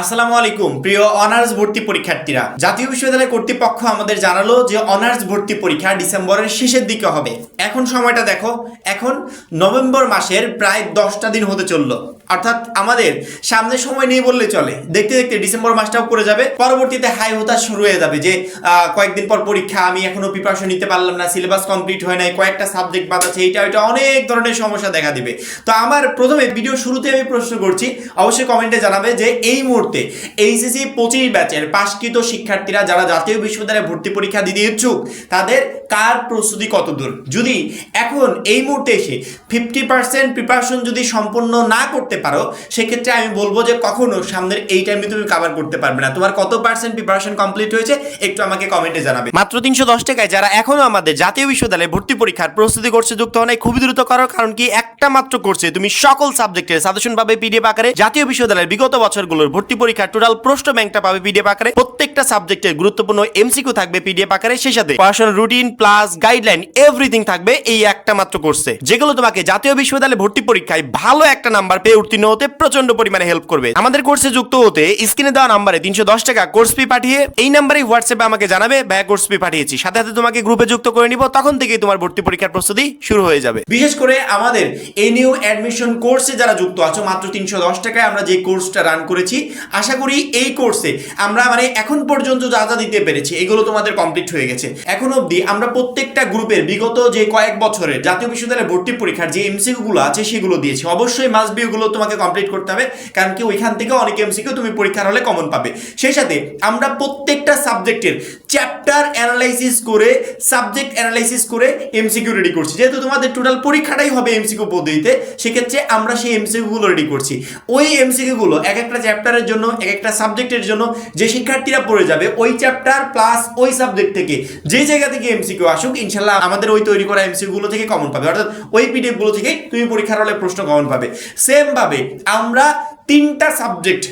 আসসালামু আলাইকুম, প্রিয় অনার্স ভর্তি পরীক্ষার্থীরা। জাতীয় বিশ্ববিদ্যালয় কর্তৃপক্ষ আমাদের জানালো যে অনার্স ভর্তি পরীক্ষা ডিসেম্বরের শেষের দিকে হবে। এখন সময়টা দেখো, এখন নভেম্বর মাসের প্রায় দশটা দিন হতে চলল। অর্থাৎ আমাদের সামনে সময় নেই বললে চলে। দেখতে দেখতে ডিসেম্বর মাসটাও করে যাবে, পরবর্তীতে হাই হতাশ শুরু হয়ে যাবে যে কয়েকদিন পর পরীক্ষা, আমি এখনও প্রিপারেশন নিতে পারলাম না সিলেবাস কমপ্লিট হয় নাই, কয়েকটা সাবজেক্ট বাদ আছে, এইটা ওইটা অনেক ধরনের সমস্যা দেখা দিবে। তো আমার প্রথমে ভিডিও শুরুতে আমি প্রশ্ন করছি, অবশ্যই কমেন্টে জানাবে যে এই মুহূর্তে এইচএসসি পঁচিশ ব্যাচের পাশকৃত শিক্ষার্থীরা যারা জাতীয় বিশ্ববিদ্যালয়ে ভর্তি পরীক্ষা দিতে ইচ্ছুক, তাদের কার প্রস্তুতি কত দূর যদি এখন এই মুহূর্তে এসে ফিফটি পার্সেন্ট প্রিপারেশন যদি সম্পূর্ণ না করতে পারো, সেক্ষেত্রে আমি বলব যে কখনো সামনের এই টাইমে তুমি কাভার করতে পারবে না। তোমার কত পার্সেন্ট প্রিপারেশন কমপ্লিট হয়েছে, একটু আমাকে কমেন্টে জানাবে। মাত্র তিনশো দশ টাকায় যারা এখনও আমাদের জাতীয় বিশ্ববিদ্যালয়ে ভর্তি পরীক্ষার প্রস্তুতি করছে, যুক্ত হন খুবই দ্রুত করো কারণ কি একটা মাত্র করছে তুমি সকল সাবজেক্টের সাজেশন পাবে পিডিএফ আকারে জাতীয় বিশ্ববিদ্যালয়ের বিগত বছরগুলোর ভর্তি পরীক্ষার টোটাল প্রশ্ন ব্যাংকটা পাবে পিডিএফ আকারে। প্রত্যেকটা সাবজেক্টের গুরুত্বপূর্ণ এমসিকিউ থাকবে পিডিএফ আকারে। সেই সাথে পড়াশোনার রুটিন, প্লাস গাইডলাইন, এভরিথিং থাকবে এই একটা মাত্র কোর্সে। যেগুলো তোমাকে জাতীয় বিশ্ববিদ্যালয়ে ভর্তি পরীক্ষায় ভালো একটা নাম্বার পেয়ে উত্তীর্ণ হতে প্রচণ্ড পরিমাণে হেল্প করবে। আমাদের কোর্সে যুক্ত হতে স্ক্রিনে দেওয়া নাম্বারে তিনশো দশ টাকা কোর্স ফি পাঠিয়ে এই নাম্বারে হোয়াটসঅ্যাপে আমাকে জানাবে ব্যয় কোর্স ফি পাঠিয়েছি। সাথে সাথে তোমাকে গ্রুপে যুক্ত করে নিব। তখন থেকেই তোমার ভর্তি পরীক্ষার প্রস্তুতি শুরু হয়ে যাবে। বিশেষ করে আমাদের এই নিউ অ্যাডমিশন কোর্সে যারা যুক্ত আছো, মাত্র তিনশো দশ টাকায় আমরা যে কোর্সটা রান করেছি আশা করি এই কোর্সে আমরা মানে এখন পর্যন্ত যা যা দিতে পেরেছি, এগুলো তোমাদের কমপ্লিট হয়ে গেছে। এখন অবধি আমরা প্রত্যেকটা গ্রুপের বিগত যে কয়েক বছরের জাতীয় বিশ্ববিদ্যালয়ের ভর্তি পরীক্ষার যে এমসিকিউ গুলো আছে, সেগুলো দিয়েছি। অবশ্যই মাস্ট বি ওগুলো তোমাকে কমপ্লিট করতে হবে, কারণ কি ওইখান থেকে অনেক এমসিকিউ তুমি পরীক্ষার হলে কমন পাবে। সেই সাথে আমরা প্রত্যেকটা সাবজেক্টের চ্যাপ্টার অ্যানালাইসিস করে সাবজেক্ট অ্যানালাইসিস করে এমসিকিউ রেডি করছি। যেহেতু তোমাদের টোটাল পরীক্ষাটাই হবে এমসিকিউ পদ্ধতিতে, সেক্ষেত্রে আমরা সেই এমসিকিউ গুলো রেডি করছি। ওই এমসিকিউ গুলো এক একটা চ্যাপ্টারের জন্য, এক একটা সাবজেক্টের জন্য যে শিক্ষার্থীরা পড়ে যাবে, ওই চ্যাপ্টার প্লাস ওই সাবজেক্ট থেকে যে জায়গা থেকে এমসিকিউ আসুক, ইনশাল্লাহ আমাদের ওই তৈরি করা এমসিকিউ গুলো থেকে কমন পাবে। অর্থাৎ ওই পিডিএফগুলো থেকে তুমি পরীক্ষার হলে প্রশ্ন কমন পাবে। সেম ভাবে আমরা তিনটা সাবজেক্ট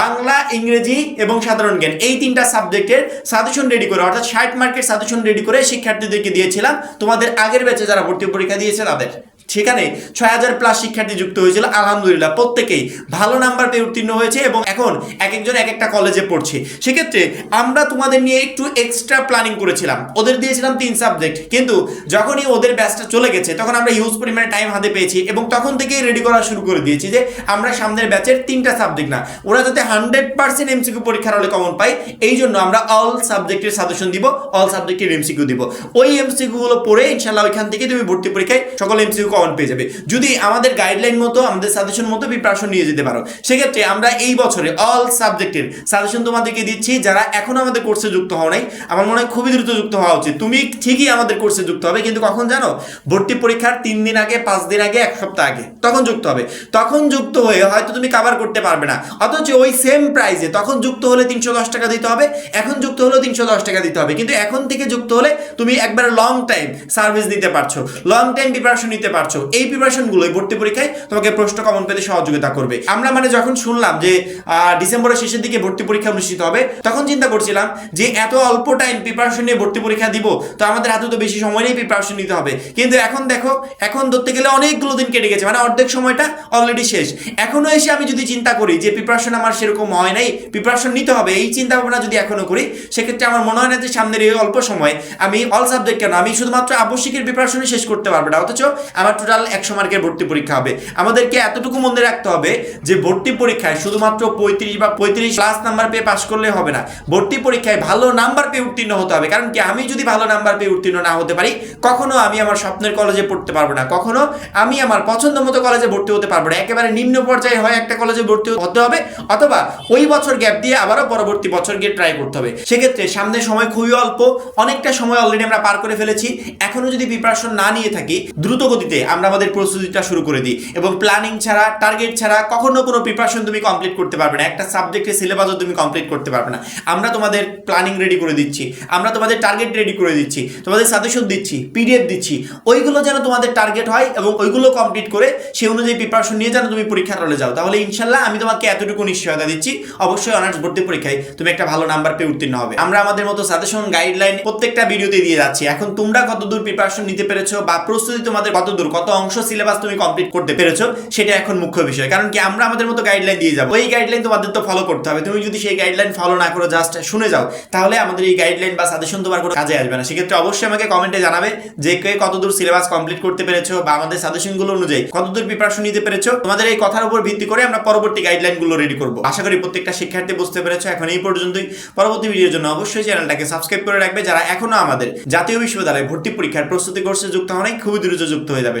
বাংলা, ইংরেজি এবং সাধারণ জ্ঞান, এই তিনটা সাবজেক্টের সাজেশন রেডি করে, অর্থাৎ ষাট মার্কের সাজেশন রেডি করে শিক্ষার্থীদেরকে দিয়েছিলাম। তোমাদের আগের ব্যাচে যারা ভর্তি পরীক্ষা দিয়েছে, তাদের। সেখানে ছয় হাজার প্লাস শিক্ষার্থী যুক্ত হয়েছিল, আলহামদুলিল্লাহ। প্রত্যেকেই ভালো নাম্বার পেয়ে উত্তীর্ণ হয়েছে এবং এখন এক একজন এক একটা কলেজে পড়ছে। সেক্ষেত্রে আমরা তোমাদের নিয়ে একটু এক্সট্রা প্ল্যানিং করেছিলাম। ওদের দিয়েছিলাম তিন সাবজেক্ট কিন্তু যখনই ওদের ব্যাচটা চলে গেছে, তখন আমরা হিউজ পরিমাণে টাইম হাতে পেয়েছি এবং তখন থেকেই রেডি করা শুরু করে দিয়েছি যে আমরা সামনের ব্যাচের তিনটা সাবজেক্ট না। ওরা যাতে হান্ড্রেড পার্সেন্ট এমসিকিউ পরীক্ষার হলে কমন পাই এই জন্য আমরা অল সাবজেক্টের সাজেশন দিব অল সাবজেক্টের এমসিকিউ দিব। ওই এমসিকিউ গুলো পড়ে ইনশাল্লাহ ওইখান থেকে তুমি ভর্তি পরীক্ষায় সকল এমসিকিউ কমন পেয়ে যাবে। যদি আমাদের গাইডলাইন মতো, আমাদের সাজেশন মতো প্রিপারেশন নিয়ে যেতে পারো। সেক্ষেত্রে আমরা এই বছরে অল সাবজেক্টের সাজেশন তোমাদেরকে দিচ্ছি, যারা এখনও আমাদের কোর্সে যুক্ত হও নাই, আমার মনে হয় খুবই দ্রুত যুক্ত হওয়া উচিত। তুমি ঠিকই আমাদের কোর্সে যুক্ত হবে, কিন্তু কখন জানো? ভর্তি পরীক্ষার তিন দিন আগে, পাঁচ দিন আগে, এক সপ্তাহ আগে, তখন যুক্ত হবে। তখন যুক্ত হয়ে হয়তো তুমি কাভার করতে পারবে না। অথচ ওই সেম প্রাইসে তখন যুক্ত হলে তিনশো দশ টাকা দিতে হবে, এখন যুক্ত হলেও তিনশো দশ টাকা দিতে হবে। কিন্তু এখন থেকে যুক্ত হলে তুমি একবার লং টাইম সার্ভিস দিতে পারছ। লং টাইম প্রিপারেশন নিতে পারছ। এই প্রিপারেশনগুলো ভর্তি পরীক্ষায় তোমাকে প্রশ্ন কমন পেতে সহযোগিতা করবে। আমরা মানে যখন শুনলাম যে ডিসেম্বরের শেষের দিকে ভর্তি পরীক্ষা অনুষ্ঠিত হবে, তখন চিন্তা করছিলাম যে, এত অল্প টাইম প্রিপারেশন নিয়ে ভর্তি পরীক্ষা দিব, তো আমাদের হাতে তো বেশি সময় নেই প্রিপারেশন নিতে হবে। কিন্তু এখন দেখো, এখন ধরতে গেলে অনেকগুলো দিন কেটে গেছে মানে অর্ধেক সময়টা অলরেডি শেষ। এখনও এসে আমি যদি চিন্তা করি যে প্রিপারেশন আমার সেরকম হয় নাই প্রিপারেশন নিতে হবে, এই চিন্তা ভাবনা যদি এখনও করি, সেক্ষেত্রে আমার মনে হয় না যে, সামনের এই অল্প সময় আমি অল সাবজেক্ট কেন, আমি শুধুমাত্র আবশ্যিকের প্রিপারেশনই শেষ করতে পারব না, অথচ আমার টোটাল একশো মার্কের ভর্তি পরীক্ষা হবে। আমাদেরকে এতটুকু মনে রাখতে হবে যে ভর্তি পরীক্ষায় শুধুমাত্র পঁয়ত্রিশ বা পঁয়ত্রিশ প্লাস নাম্বার পেয়ে পাশ করলে হবে না। ভর্তি পরীক্ষায় ভালো নাম্বার পেয়ে উত্তীর্ণ হতে হবে। কারণ কি, আমি যদি ভালো নাম্বার পেয়ে উত্তীর্ণ না হতে পারি, কখনো আমি আমার স্বপ্নের কলেজে পড়তে পারব না। কখনো আমি আমার পছন্দ মতো কলেজে ভর্তি হতে পারব না। একেবারে নিম্ন পর্যায়ে হয় একটা কলেজে ভর্তি হতে হবে, অথবা ওই বছর গ্যাপ দিয়ে আবারও পরবর্তী বছর গিয়ে ট্রাই করতে হবে। সেক্ষেত্রে সামনে সময় খুবই অল্প, অনেকটা সময় অলরেডি আমরা পার করে ফেলেছি। এখনও যদি প্রিপারেশন না নিয়ে থাকি দ্রুত গতিতে আমরা আমাদের প্রস্তুতিটা শুরু করে দিই। এবং প্ল্যানিং ছাড়া টার্গেট ছাড়া কখনো কোনো প্রিপারেশন তুমি কমপ্লিট করতে পারবে না। একটা সাবজেক্টের সিলেবাসও তুমি কমপ্লিট করতে পারবে না। আমরা তোমাদের প্ল্যানিং রেডি করে দিচ্ছি। আমরা তোমাদের টার্গেট রেডি করে দিচ্ছি। তোমাদের সাজেশন দিচ্ছি পিডিএফ দিচ্ছি। ওইগুলো যেন তোমাদের টার্গেট হয় এবং ওইগুলো কমপ্লিট করে সেই অনুযায়ী প্রিপারেশন নিয়ে যেন তুমি পরীক্ষার হলে যাও। তাহলে ইনশাল্লাহ আমি তোমাকে এতটুকু নিশ্চয়তা দিচ্ছি। অবশ্যই অনার্স ভর্তি পরীক্ষায় তুমি একটা ভালো নাম্বার পেয়ে উত্তীর্ণ হবে। আমরা আমাদের মতো সাজেশন গাইডলাইন প্রত্যেকটা ভিডিওতে দিয়ে যাচ্ছি। এখন তোমরা কতদূর প্রিপারেশন নিতে পেরেছ বা প্রস্তুতি তোমাদের কতদূর কত অংশ সিলেবাস তুমি কমপ্লিট করতে পেরেছ, সেটা এখন মুখ্য বিষয়। কারণ কি, আমরা আমাদের মতো গাইডলাইন দিয়ে যাব। ওই গাইডলাইন তোমাদের তো ফলো করতে হবে। তুমি যদি সেই গাইডলাইন ফলো না করো জাস্ট শুনে যাও, তাহলে আমাদের এই গাইডলাইন বা সাজেশন তোমার কোনো কাজে আসবে না। সেক্ষেত্রে অবশ্যই আমাকে কমেন্টে জানাবে যে কে কতদূর সিলেবাস কমপ্লিট করতে পেরেছ বা আমাদের সাজেশনগুলো অনুযায়ী কতদূর প্রিপারেশন নিতে পেরেছ। তোমাদের এই কথার উপর ভিত্তি করে আমরা পরবর্তী গাইডলাইনগুলো রেডি করব। আশা করি প্রত্যেকটা শিক্ষার্থী বুঝতে পেরেছ। এখন এই পর্যন্তই। পরবর্তী ভিডিওর জন্য অবশ্যই চ্যানেলটাকে সাবস্ক্রাইব করে রাখবে। যারা এখনও আমাদের জাতীয় বিশ্ববিদ্যালয়ে ভর্তি পরীক্ষার প্রস্তুতি কোর্সে যুক্ত হন খুবই দ্রুত যুক্ত হয়ে যাবে।